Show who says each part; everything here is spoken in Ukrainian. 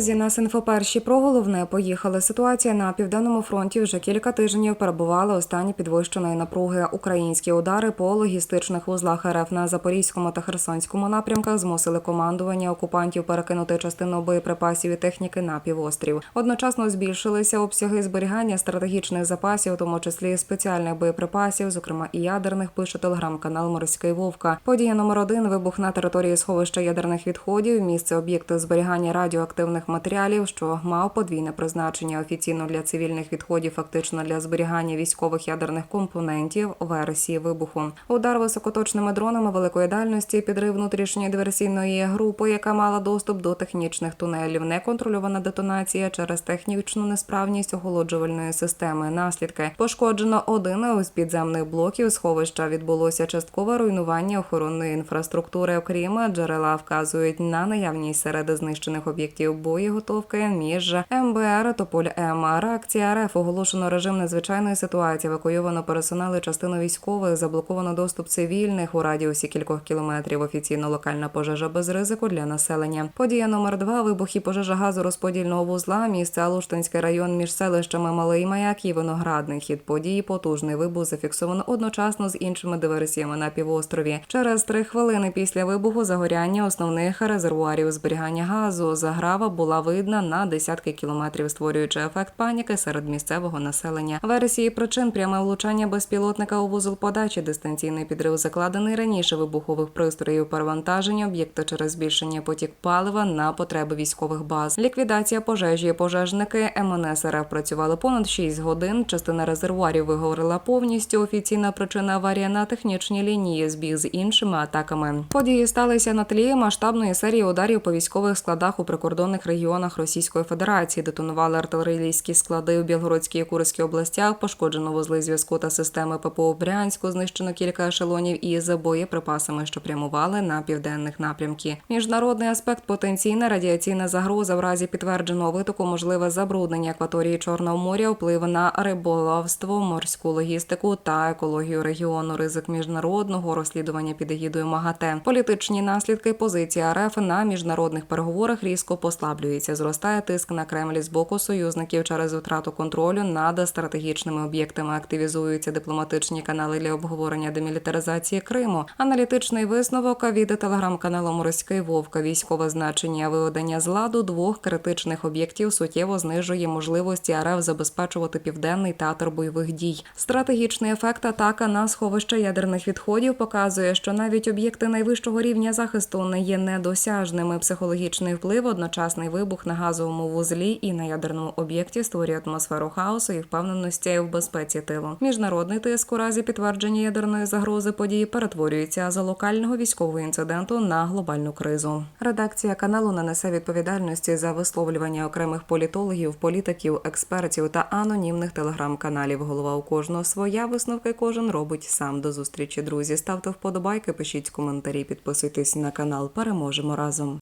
Speaker 1: Друзі, нас інфоперші про головне поїхали. Ситуація на південному фронті вже кілька тижнів перебувала у стані підвищеної напруги. Українські удари по логістичних вузлах РФ на Запорізькому та Херсонському напрямках змусили командування окупантів перекинути частину боєприпасів і техніки на півострів. Одночасно збільшилися обсяги зберігання стратегічних запасів, у тому числі спеціальних боєприпасів, зокрема і ядерних. Пише телеграм-канал Морський Вовка. Подія номер один вибух на території сховища ядерних відходів. Місце об'єкту зберігання радіоактивних матеріалів, що мав подвійне призначення офіційно для цивільних відходів, фактично для зберігання військових ядерних компонентів версії вибуху. Удар високоточними дронами великої дальності, підрив внутрішньої диверсійної групи, яка мала доступ до технічних тунелів, неконтрольована детонація через технічну несправність охолоджувальної системи. Наслідки пошкоджено один із підземних блоків сховища. Відбулося часткове руйнування охоронної інфраструктури. Окрім джерела вказують на наявність серед знищених об'єктів боєготовки між МБР Тополь М. Реакція РФ оголошено режим надзвичайної ситуації. Евакуйовано пересонали частину військових, заблоковано доступ цивільних у радіусі кількох кілометрів. Офіційно локальна пожежа без ризику для населення. Подія номер два вибух і пожежа газу розподільного вузла. Місце Алуштинський район між селищами Малий Маяк і Виноградний. Хід події потужний вибух зафіксовано одночасно з іншими диверсіями на півострові. Через три хвилини після вибуху загоряння основних резервуарів зберігання газу. Заграва була видна на десятки кілометрів, створюючи ефект паніки серед місцевого населення. Версії причин пряме влучання безпілотника у вузол подачі, дистанційний підрив закладений раніше вибухових пристроїв, перевантаження об'єкта через збільшення потік палива на потреби військових баз. Ліквідація пожежі. Пожежники МНС РФ працювали понад 6 годин. Частина резервуарів вигоріла повністю. Офіційна причина аварія на технічній лінії збіг з іншими атаками. Події сталися на тлі масштабної серії ударів по військових складах у прикордонних регіонах Російської Федерації. Детонували артилерійські склади у Білгородській і Курській областях. Пошкоджено вузли зв'язку та системи ППО в Брянську. Знищено кілька ешелонів із боєприпасами, що прямували на південних напрямки. Міжнародний аспект потенційна радіаційна загроза в разі підтвердженого витоку, можливе забруднення акваторії Чорного моря, вплив на риболовство, морську логістику та екологію регіону, ризик міжнародного розслідування під егідою МАГАТЕ. Політичні наслідки позиції РФ на міжнародних переговорах різко послаблюється. Зростає тиск на Кремль з боку союзників через втрату контролю над стратегічними об'єктами. Активізуються дипломатичні канали для обговорення демілітаризації Криму. Аналітичний висновок від телеграм-каналу Морський Вовка. Військове значення виведення з ладу двох критичних об'єктів суттєво знижує можливості РФ забезпечувати південний театр бойових дій. Стратегічний ефект атака на сховище ядерних відходів показує, що навіть об'єкти найвищого рівня захисту не є недосяжними. Психологічний вплив, одночасний вибух на газовому вузлі і на ядерному об'єкті створює атмосферу хаосу і впевненості в безпеці тилу. Міжнародний тиск у разі підтвердження ядерної загрози події перетворюється з локального військового інциденту на глобальну кризу. Редакція каналу не несе відповідальності за висловлювання окремих політологів, політиків, експертів та анонімних телеграм-каналів. Голова у кожного своя висновки кожен робить сам. До зустрічі, друзі. Ставте вподобайки, пишіть коментарі, підписуйтесь на канал. Переможемо разом.